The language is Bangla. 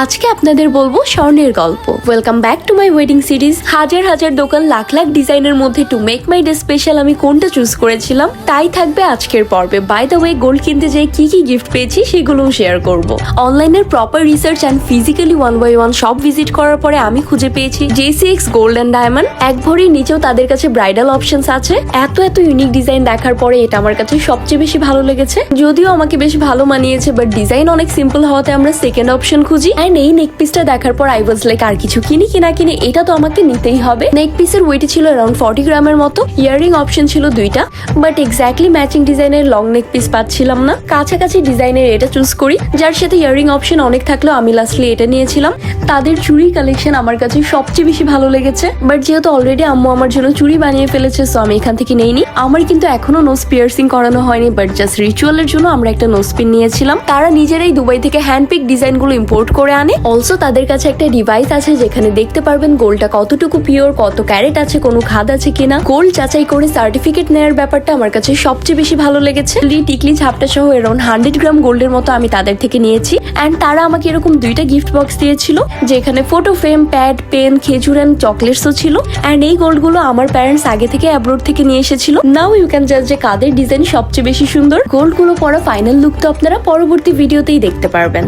আজকে আপনাদের বলব স্বর্ণের গল্প। Welcome back to my wedding series হাজার হাজার দোকান লাখ লাখ ডিজাইনের মধ্যে to make my day special আমি কোনটা চুজ করেছিলাম, তাই থাকবে আজকের পর্বে। বাই দ্য ওয়ে গোল্ড কিনতে যেয়ে কি কি গিফট পেয়েছি সেগুলোও শেয়ার করব। অনলাইনের proper research and physically one by one সব ভিজিট করার পরে আমি খুঁজে পেয়েছি জেসিএক্স গোল্ড অ্যান্ড ডায়মন্ড এক ভরির নিচেও তাদের কাছে ব্রাইডাল অপশনস আছে। এত এত ইউনিক ডিজাইন দেখার পরে এটা আমার কাছে সবচেয়ে বেশি ভালো লেগেছে। যদিও আমাকে বেশ ভালো মানিয়েছে বাট ডিজাইন অনেক সিম্পল হওয়াতে আমরা সেকেন্ড অপশন খুঁজি। অ্যান্ড এই নেক পিসটা দেখার পর আই ওয়াজ লাইক আর কিছু কিনি কিনা কিনে, এটা তো আমাকে নিতেই হবে। নেক পিসের ওয়েট ছিল অ্যারাউন্ড ফর্টি গ্রামের মতো। ইয়ারিং অপশন ছিল দুইটা। বাট এক্স্যাক্টলি ম্যাচিং ডিজাইনের লং নেক পিস পাচ্ছিলাম না। কাছাকাছি ডিজাইনের এটা চুজ করি। যার সাথে ইয়ারিং অপশন অনেক থাকলেও আমি লাস্টলি এটা নিয়েছিলাম। তাদের চুড়ি কালেকশন আমার কাছে সবচেয়ে বেশি ভালো লেগেছে। বাট যেহেতু অলরেডি আম্মু আমার জন্য চুড়ি বানিয়ে ফেলেছে সো আমি এখান থেকে নেইনি। আমার কিন্তু এখনও নোজ পিয়ার্সিং করানো হয়নি বাট জাস্ট রিচুয়ালের জন্য আমরা একটা নোজ পিন নিয়েছিলাম। তারা নিজেরাই দুবাই থেকে হ্যান্ডপিক ডিজাইনগুলো ইম্পোর্ট করে আনে। অলসো তাদের কাছে একটা ডিভাইস আছে যেখানে দেখতে পারবেন গোলটা কতটুকু পিওর কত ক্যারেট আছে, কোনো খাদ আছে কিনা। গোল্ড যাচাই করে সার্টিফিকেট নেওয়ার ব্যাপারটা আমার কাছে সবচেয়ে বেশি ভালো লেগেছে। লি টিকলি ঝাপটা সহ এরাউন্ড হান্ড্রেড গ্রাম গোল্ডের মতো আমি তাদের থেকে নিয়েছি। অ্যান্ড তারা আমাকে এরকম দুইটা গিফট বক্স দিয়েছিল, যেখানে ফটো ফ্রেম প্যাড পেন খেজুর অ্যান্ড চকলেটসও ছিল। অ্যান্ড এই গোল্ডগুলো আমার প্যারেন্টস আগে থেকে অ্যাব্রোড থেকে নিয়ে এসেছিল। নাও ইউ ক্যান জাজ যে কাদের ডিজাইন সবচেয়ে বেশি সুন্দর। গোল্ডগুলো পরা ফাইনাল লুক তো আপনারা পরবর্তী ভিডিওতেই দেখতে পারবেন।